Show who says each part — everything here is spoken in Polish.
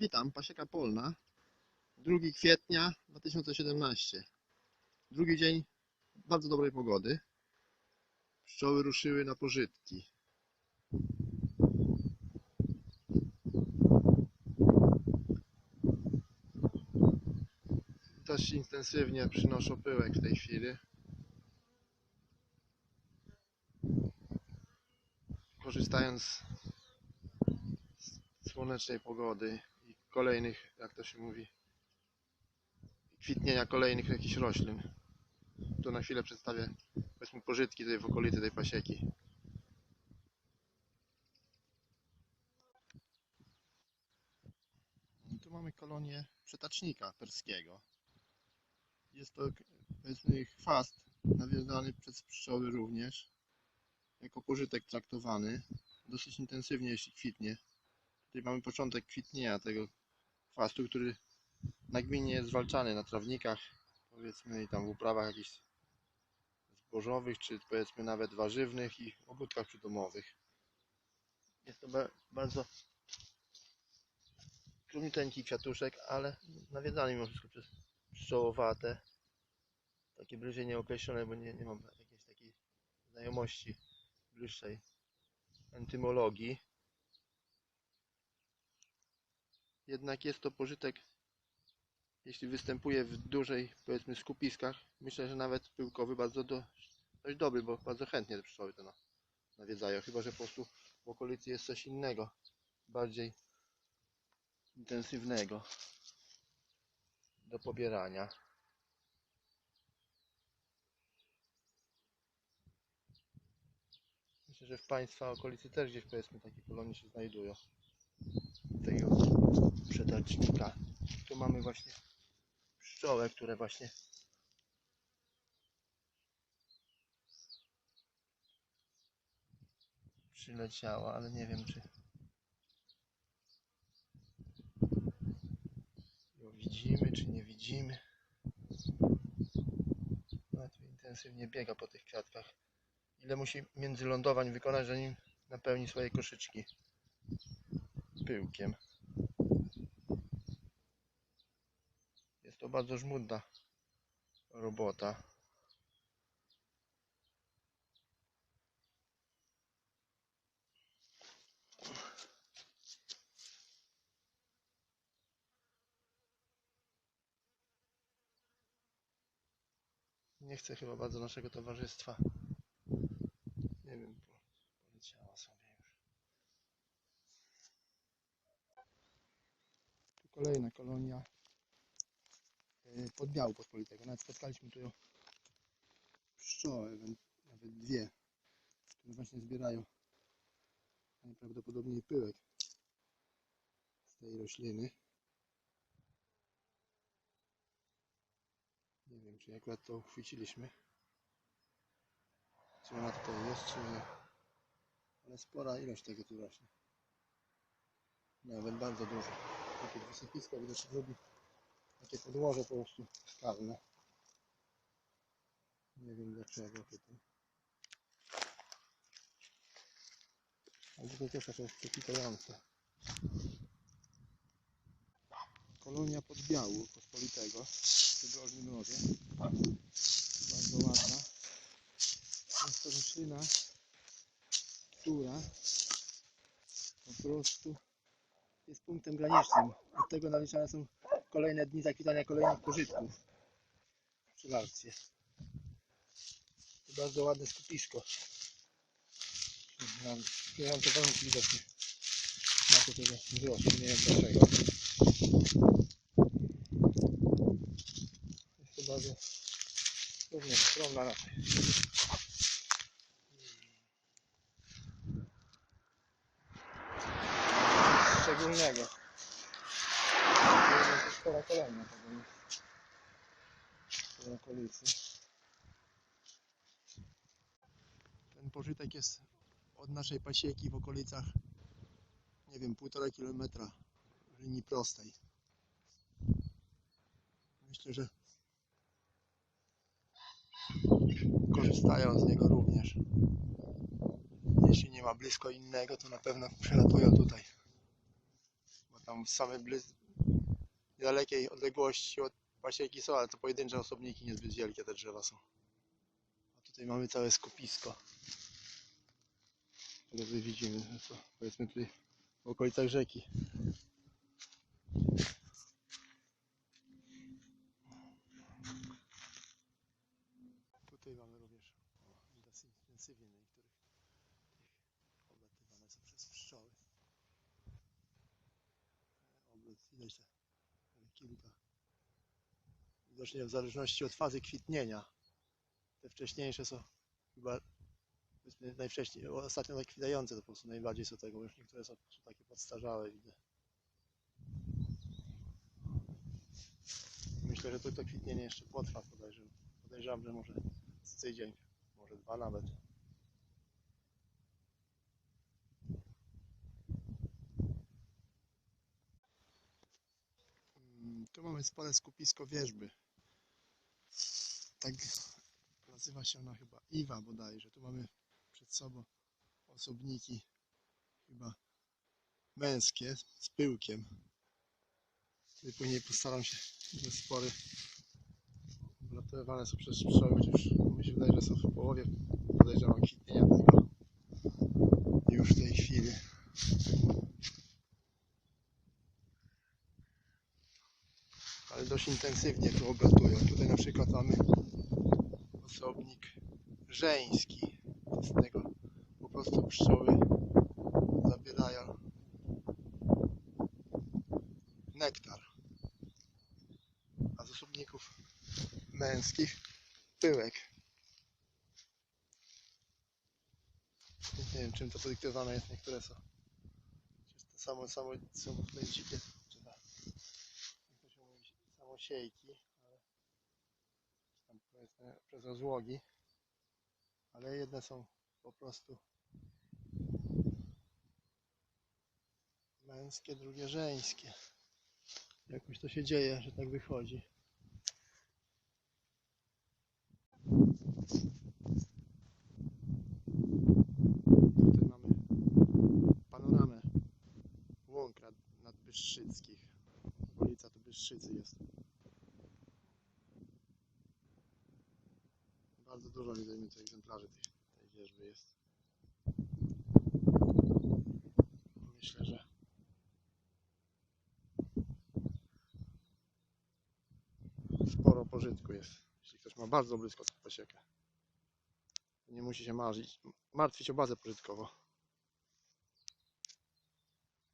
Speaker 1: Witam, pasieka polna. 2 kwietnia 2017. Drugi dzień bardzo dobrej pogody. Pszczoły ruszyły na pożytki. Dość intensywnie przynoszą pyłek w tej chwili. Korzystając z słonecznej pogody kolejnych, jak to się mówi, kwitnienia kolejnych jakichś roślin. Tu na chwilę przedstawię powiedzmy pożytki tutaj w okolicy tej pasieki. Tu mamy kolonię przetacznika perskiego. Jest to powiedzmy chwast nawiązany przez pszczoły również. Jako pożytek traktowany. Dosyć intensywnie jeśli kwitnie. Tutaj mamy początek kwitnienia tego chwastu, który nagminnie jest zwalczany na trawnikach, powiedzmy i tam w uprawach jakichś zbożowych, czy powiedzmy nawet warzywnych i ogródkach przydomowych. Jest to ba- bardzo krótki kwiatuszek, ale nawiedzany mimo wszystko przez pszczołowate. Takie bliżej nieokreślone, bo nie, nie mam jakiejś takiej znajomości bliższej entymologii. Jednak jest to pożytek, jeśli występuje w dużej, powiedzmy, skupiskach, myślę, że nawet pyłkowy bardzo do, dość dobry, bo bardzo chętnie te pszczoły to na- nawiedzają, chyba że po prostu w okolicy jest coś innego, bardziej intensywnego do pobierania. Myślę, że w Państwa okolicy też gdzieś powiedzmy takie kolonie się znajdują. Tego przetarcznika. Tu mamy właśnie pszczołę, które właśnie przyleciała, ale nie wiem czy ją widzimy, czy nie widzimy. No tu intensywnie biega po tych kwiatkach. Ile musi międzylądowań wykonać, zanim napełni swoje koszyczki pyłkiem. Jest to bardzo żmudna robota. Nie chcę chyba bardzo naszego towarzystwa. Nie wiem, po- poleciała sobie już. Tu kolejna kolonia podbiału pospolitego. Nawet spotkaliśmy tu pszczoły, nawet dwie, które właśnie zbierają najprawdopodobniej pyłek z tej rośliny. Nie wiem, czy akurat to uchwyciliśmy. Czy ona tutaj jest, czy nie. Ale spora ilość tego tu rośnie. Nawet bardzo dużo. Takie wysypisko widać robi takie podłoże po prostu skalne. Nie wiem dlaczego tutaj. Ale tutaj też to jest przepitające. Kolonia podbiału pospolitego w Przydrożnym Rowie. Bardzo ładna. Jest to roślina, która po prostu jest punktem granicznym. Od tego naliczane są kolejne dni zakwitania kolejnych pożytków w pszczelarstwie. To bardzo ładne skupisko. Mam sprzyjające warunki widocznie. Na to tego wzrostu, nie wiem dlaczego. Jest to bardzo również skromna raczej. Nic szczególnego. Spora kolejna w tej okolicy. Ten pożytek jest od naszej pasieki w okolicach nie wiem, półtora kilometra linii prostej. Myślę, że korzystają z niego również. Jeśli nie ma blisko innego, to na pewno przylatują tutaj. Bo tam tam same blyz... niedalekiej odległości od pasieki są, ale to pojedyncze osobniki, niezbyt wielkie te drzewa są. A tutaj mamy całe skupisko. tutaj widzimy, co, powiedzmy tutaj w okolicach rzeki. Tutaj mamy również intensywnie na niektórych tych oblatywane są przez pszczoły. Obrót widać te te kilka. Widocznie w zależności od fazy kwitnienia. Te wcześniejsze są chyba najwcześniej, ostatnio zakwitające to po prostu najbardziej są tego, już niektóre są, są takie podstarzałe widzę. Myślę, że to, to kwitnienie jeszcze potrwa podejrzewam. Podejrzewam, że może z tydzień, może dwa nawet. Tu mamy spore skupisko wierzby. Tak nazywa się ona chyba Iwa bodajże. Tu mamy przed sobą osobniki chyba męskie z pyłkiem. Tutaj później postaram się, że spory obratowane są przez pszczoły, chociaż mi się wydaje, że są w połowie podejrzewam kwitnienia tego już w tej chwili. Ale dość intensywnie tu obratują. Tutaj na przykład mamy osobnik żeński. Z tego po prostu pszczoły zabierają nektar. A z osobników męskich pyłek. Nie wiem czym to podyktowane jest, niektóre są. To samo, samo są dzikie, czy tak. Jak to się mówi, samosiejki, ale tam powiedzmy przez rozłogi. Ale jedne są po prostu męskie, drugie żeńskie. Jakoś to się dzieje, że tak wychodzi. Tutaj mamy panoramę łąk nad, nadbystrzyckich. Okolica tu Bystrzycy jest. Mi tu egzemplarzy tej, tej wierzby jest. Myślę, że sporo pożytku jest. Jeśli ktoś ma bardzo blisko pasiekę. to Nie musi się marzyć, martwić o bazę pożytkową.